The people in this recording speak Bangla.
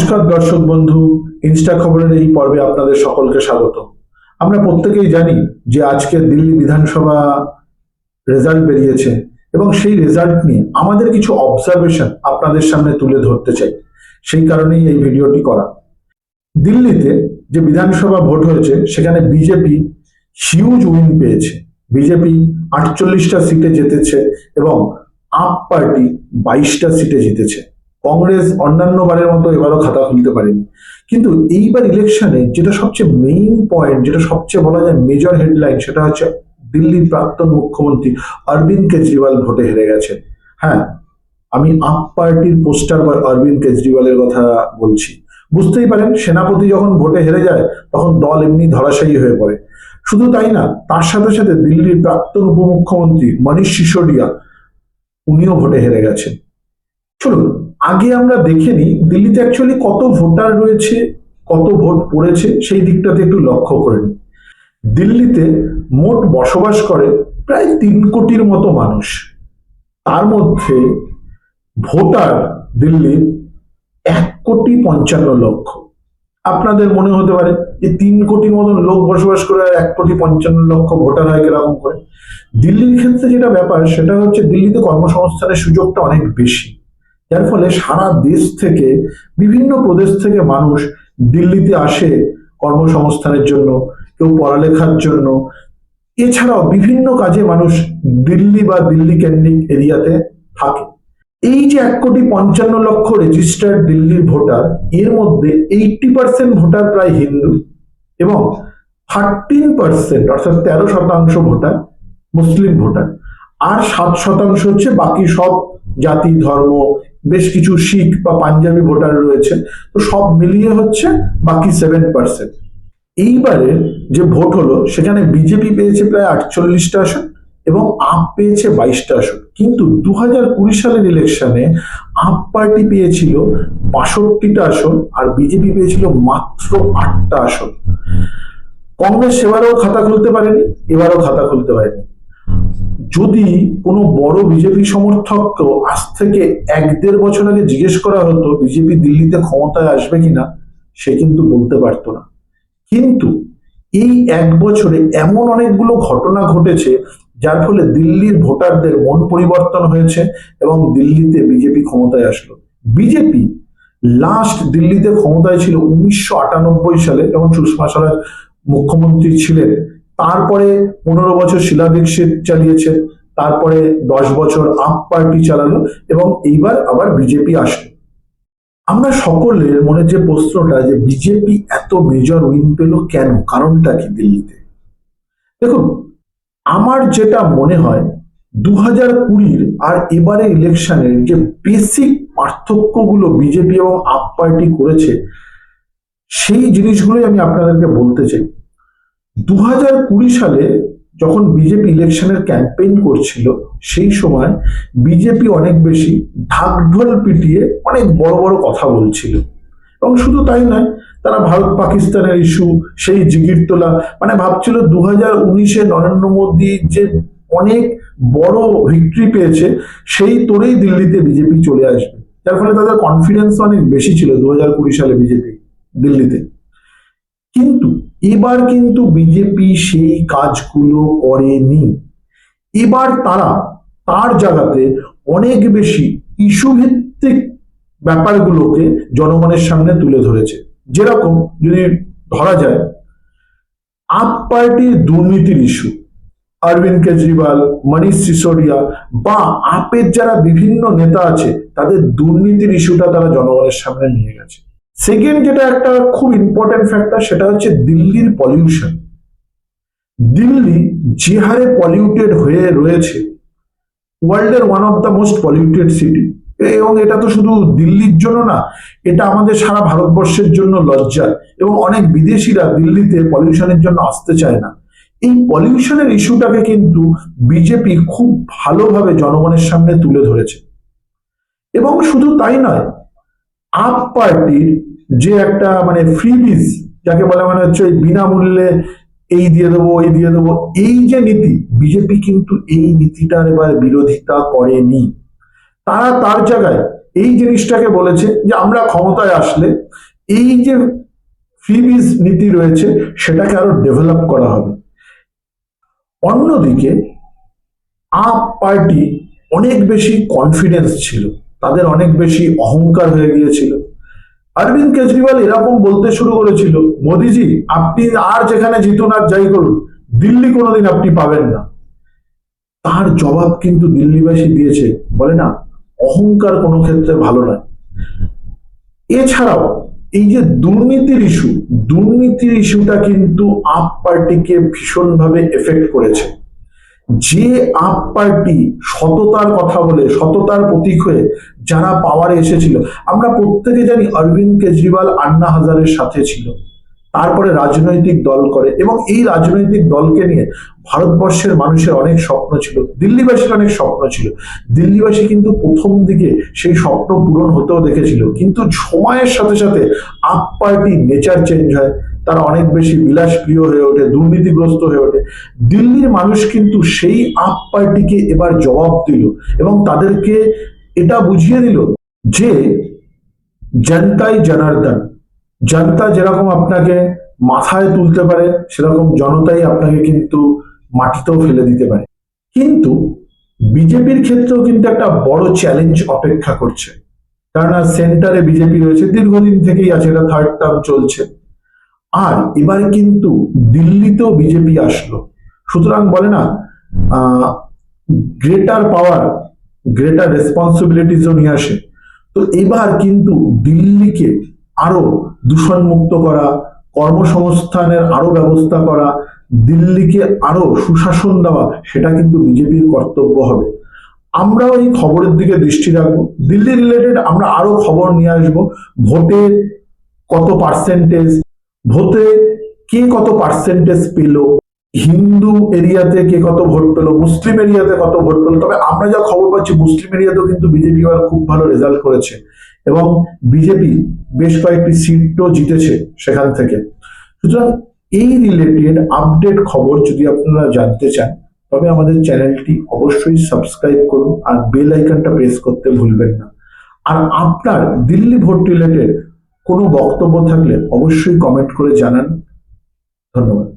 নমস্কার দর্শক বন্ধু, ইনস্টা খবরের এই পর্বে আপনাদের সকলকে স্বাগত। আমরা প্রত্যেকেই জানি যে আজকে দিল্লি বিধানসভা রেজাল্ট বেরিয়েছে এবং সেই রেজাল্ট নিয়ে আমাদের কিছু অবজারভেশন আপনাদের সামনে তুলে ধরতে চাই। সেই কারণেই এই ভিডিওটি করা। দিল্লিতে যে বিধানসভা ভোট হয়েছে, সেখানে বিজেপি হিউজ উইন পেয়েছে। বিজেপি আটচল্লিশটা সিটে জিতেছে এবং আপ পার্টি বাইশটা সিটে জিতেছে। কংগ্রেস অন্যান্য বারের মতো এবারও খাতা খুলতে পারেনি। কিন্তু এইবার ইলেকশনে যেটা সবচেয়ে মেইন পয়েন্ট যেটা সবচেয়ে বলা যায় মেজর হেডলাইন সেটা হচ্ছে দিল্লির প্রাক্তন মুখ্যমন্ত্রী অরবিন্দ কেজরিওয়াল ভোটে হেরে গেছে হ্যাঁ আমি আপ পার্টির পোস্টার বা অরবিন্দ কেজরিওয়ালের কথা বলছি। বুঝতেই পারেন, সেনাপতি যখন ভোটে হেরে যায়, তখন দল এমনি ধরাশায়ী হয়ে পড়ে। শুধু তাই না, তার সাথে সাথে দিল্লির প্রাক্তন উপমুখ্যমন্ত্রী মনীষ সিসোডিয়া উনিও ভোটে হেরে গেছেন। চলুন আগে আমরা দেখে নিই দিল্লিতে অ্যাকচুয়ালি কত ভোটার রয়েছে, কত ভোট পড়েছে, সেই দিকটাতে একটু লক্ষ্য করে নিই। দিল্লিতে মোট বসবাস করে প্রায় তিন কোটির মতো মানুষ। তার মধ্যে ভোটার দিল্লির এক কোটি পঞ্চান্ন লক্ষ। আপনাদের মনে হতে পারে যে তিন কোটির মতন লোক বসবাস করে আর এক কোটি পঞ্চান্ন লক্ষ ভোটার হয় কীরকম করে। দিল্লির ক্ষেত্রে যেটা ব্যাপার, সেটা হচ্ছে দিল্লিতে কর্মসংস্থানের সুযোগটা অনেক বেশি। যার ফলে সারা দেশ থেকে, বিভিন্ন প্রদেশ থেকে মানুষ দিল্লিতে আসে কর্মসংস্থানের জন্য, কেউ পড়ালেখার জন্য। এছাড়াও বিভিন্ন কাজে মানুষ দিল্লি বা দিল্লি কেন্দ্রিক এরিয়াতে থাকে। এই যে এক কোটি পঞ্চান্ন লক্ষ রেজিস্টার্ড দিল্লির ভোটার, এর মধ্যে এইটটি পার্সেন্ট ভোটার প্রায় হিন্দু এবং থার্টিন পার্সেন্ট অর্থাৎ তেরো শতাংশ ভোটার মুসলিম ভোটার। আর সাত শতাংশ হচ্ছে বাকি সব জাতি, ধর্ম বেশ কিছু শিখ বা পাঞ্জাবি ভোটার রয়েছে। তো সব মিলিয়ে হচ্ছে বাকি সেভেন পার্সেন্ট এইবারের যে ভোট হলো, সেখানে বিজেপি পেয়েছে প্রায় আটচল্লিশটা আসন এবং আপ পেয়েছে বাইশটা আসন। কিন্তু দু হাজার কুড়ি সালের ইলেকশনে আপ পার্টি পেয়েছিল বাষট্টিটা আসন আর বিজেপি পেয়েছিল মাত্র আটটা আসন। কংগ্রেস এবারেও খাতা খুলতে পারেনি, এবারও খাতা খুলতে পারেনি। যদি কোনো বড় বিজেপি সমর্থককেও আজ থেকে এক দেড় বছর আগে জিজ্ঞেস করা হতো, বিজেপি দিল্লিতে ক্ষমতায় আসবে কিনা, সে কিন্তু বলতে পারতো না। কিন্তু এই এক বছরে এমন অনেকগুলো ঘটনা ঘটেছে, যার ফলে দিল্লির ভোটারদের মন পরিবর্তন হয়েছে এবং দিল্লিতে বিজেপি ক্ষমতায় আসলো। বিজেপি লাস্ট দিল্লিতে ক্ষমতায় ছিল উনিশশো আটানব্বই সালে, যখন সুষমা স্বরাজ মুখ্যমন্ত্রী ছিলেন তারপরে পনেরো বছর শিলা দীক্ষিত চালিয়েছে তারপরে দশ বছর আপ পার্টি চালালো এবং এইবার আবার বিজেপি আসলো। আমরা সকলের মনে যে প্রশ্নটা যে বিজেপি এত মেজর উইন পেল কেন? কারণটা কি দিল্লিতে? দেখুন, আমার যেটা মনে হয় দু হাজার কুড়ির আর এবারে ইলেকশনের যে বেসিক পার্থক্যগুলো বিজেপি এবং আপ পার্টি করেছে, সেই জিনিসগুলোই আমি আপনাদেরকে বলতে চাই। দু সালে যখন বিজেপি ইলেকশনের ক্যাম্পেইন করছিল, সেই সময় বিজেপি অনেক বেশি ঢাকঢোল পিটিয়ে অনেক বড় বড় কথা বলছিল। এবং শুধু তাই নয়, তারা ভারত পাকিস্তানের ইস্যু, সেই জিগির তোলা মানে ভাবছিল দু হাজার উনিশে নরেন্দ্র মোদী যে অনেক বড় ভিক্টরি পেয়েছে, সেই তোরেই দিল্লিতে বিজেপি চলে আসবে। যার ফলে তাদের কনফিডেন্স অনেক বেশি ছিল দু হাজার কুড়ি সালে বিজেপি দিল্লিতে। কিন্তু এবার কিন্তু বিজেপি সেই কাজগুলো করেনি। এবার তারা তার জায়গাতে অনেক বেশি ইস্যু ভিত্তিক ব্যাপারগুলোকে জনগণের সামনে তুলে ধরেছে। যেরকম যদি ধরা যায়, আপ পার্টির দুর্নীতির ইস্যু, অরবিন্দ কেজরিওয়াল, মনীষ সিসোডিয়া বা আপের যারা বিভিন্ন নেতা আছে, তাদের দুর্নীতির ইস্যুটা তারা জনগণের সামনে নিয়ে গেছে। সেকেন্ড যেটা একটা খুব ইম্পর্টেন্ট ফ্যাক্টর সেটা হচ্ছে দিল্লির পলিউশন দিল্লি যে হারে পলিউটেড হয়ে রয়েছে ওয়ার্ল্ডের one of the most polluted city এবং এটা তো শুধু দিল্লির জন্য না, এটা আমাদের সারা ভারতবর্ষের জন্য লজ্জা এবং অনেক বিদেশিরা দিল্লিতে পলিউশনের জন্য আসতে চায় না। এই পলিউশনের ইস্যুটাকে কিন্তু বিজেপি খুব ভালোভাবে জনগণের সামনে তুলে ধরেছে। এবং শুধু তাই নয় আপ পার্টির যে একটা মানে ফ্রিবিজ যাকে বলে মানে হচ্ছে ওই বিনামূল্যে এই দিয়ে দেবো, এই দিয়ে দেবো, এই যে নীতি, বিজেপি কিন্তু এই নীতিটার এবার বিরোধিতা করেনি। তারা তার জায়গায় এই জিনিসটাকে বলেছে যে আমরা ক্ষমতায় আসলে এই যে ফ্রিবিজ নীতি রয়েছে সেটাকে আরও ডেভেলপ করা হবে। অন্যদিকে আপ পার্টি অনেক বেশি কনফিডেন্স ছিল। তাদের অনেক বেশি অহংকার হয়ে গিয়েছিল। অরবিন্দ কেজরিওয়াল এরকম বলতে শুরু করেছিল, মোদিজি, আপনি আর যেখানে জিতুন আর যাই করুন, দিল্লি কোনোদিন আপনি পাবেন না। তার জবাব কিন্তু দিল্লিবাসী দিয়েছে, বলে না, অহংকার কোনো ক্ষেত্রে ভালো নয়। এছাড়াও, এই যে দুর্নীতির ইস্যু দুর্নীতির ইস্যুটা কিন্তু আপ পার্টিকে ভীষণভাবে এফেক্ট করেছে। যে আপ পার্টি সততার কথা বলে, সততার প্রতীক হয়ে যারা পাওয়ারে এসেছিল, আমরা প্রত্যেকে জানি অরবিন্দ কেজরিওয়াল আন্না হাজারের সাথে ছিল। তারপরে রাজনৈতিক দল করে এবং এই রাজনৈতিক দলকে নিয়ে ভারতবর্ষের মানুষের অনেক স্বপ্ন ছিল, দিল্লিবাসীর অনেক স্বপ্ন ছিল। দিল্লিবাসী কিন্তু প্রথম দিকে সেই স্বপ্ন পূরণ হতেও দেখেছিল। কিন্তু সময়ের সাথে সাথে আপ পার্টি নেচার চেঞ্জ হয়। তারা অনেক বেশি বিলাসপ্রিয় হয়ে ওঠে, দুর্নীতিগ্রস্ত হয়ে ওঠে। দিল্লির মানুষ কিন্তু সেই আপ পার্টিকে এবার জবাব দিল এবং তাদেরকে এটা বুঝিয়ে দিল যে জনতাই জনার্দন। জনতা যেরকম আপনাকে মাথায় তুলতে পারে, সেরকম জনতাই আপনাকে কিন্তু মাটিতেও ফেলে দিতে পারে। কিন্তু বিজেপির ক্ষেত্রেও কিন্তু একটা বড় চ্যালেঞ্জ অপেক্ষা করছে। কেননা সেন্টারে বিজেপি রয়েছে, দীর্ঘদিন থেকেই আছে, এটা থার্ড টার্ম চলছে। আর এবার কিন্তু দিল্লিতেও বিজেপি আসলো। সুতরাং বলে না গ্রেটার পাওয়ার গ্রেটার রেসপন্সিবিলিটিসও নিয়ে আসে। তো এবার কিন্তু দিল্লিকে আরও দূষণমুক্ত করা, কর্মসংস্থানের আরও ব্যবস্থা করা, দিল্লিকে আরও সুশাসন দেওয়া, সেটা কিন্তু বিজেপির কর্তব্য হবে। আমরাও এই খবরের দিকে দৃষ্টি রাখব। দিল্লি রিলেটেড আমরা আরও খবর নিয়ে আসব। ভোটের কত পার্সেন্টেজ ভোটে কে কত পার্সেন্টেজ পেল? হিন্দু এরিয়াতে কে কত ভোট পেল? মুসলিম এরিয়াতে কত ভোট পেল? তবে আমরা যা খবর পাচ্ছি, মুসলিম এরিয়াতেও কিন্তু বিজেপি এবার খুব ভালো রেজাল্ট করেছে। এবং বিজেপি বেশ কয়েকটি সিটও জিতেছে সেখান থেকে। সুতরাং এই রিলেটেড আপডেট খবর যদি আপনারা জানতে চান, তবে আমাদের চ্যানেলটি অবশ্যই সাবস্ক্রাইব করুন আর বেল আইকনটা প্রেস করতে ভুলবেন না। আর আপনার দিল্লি ভোট রিলেটেড কোনো বক্তব্য থাকলে অবশ্যই কমেন্ট করে জানান। ধন্যবাদ।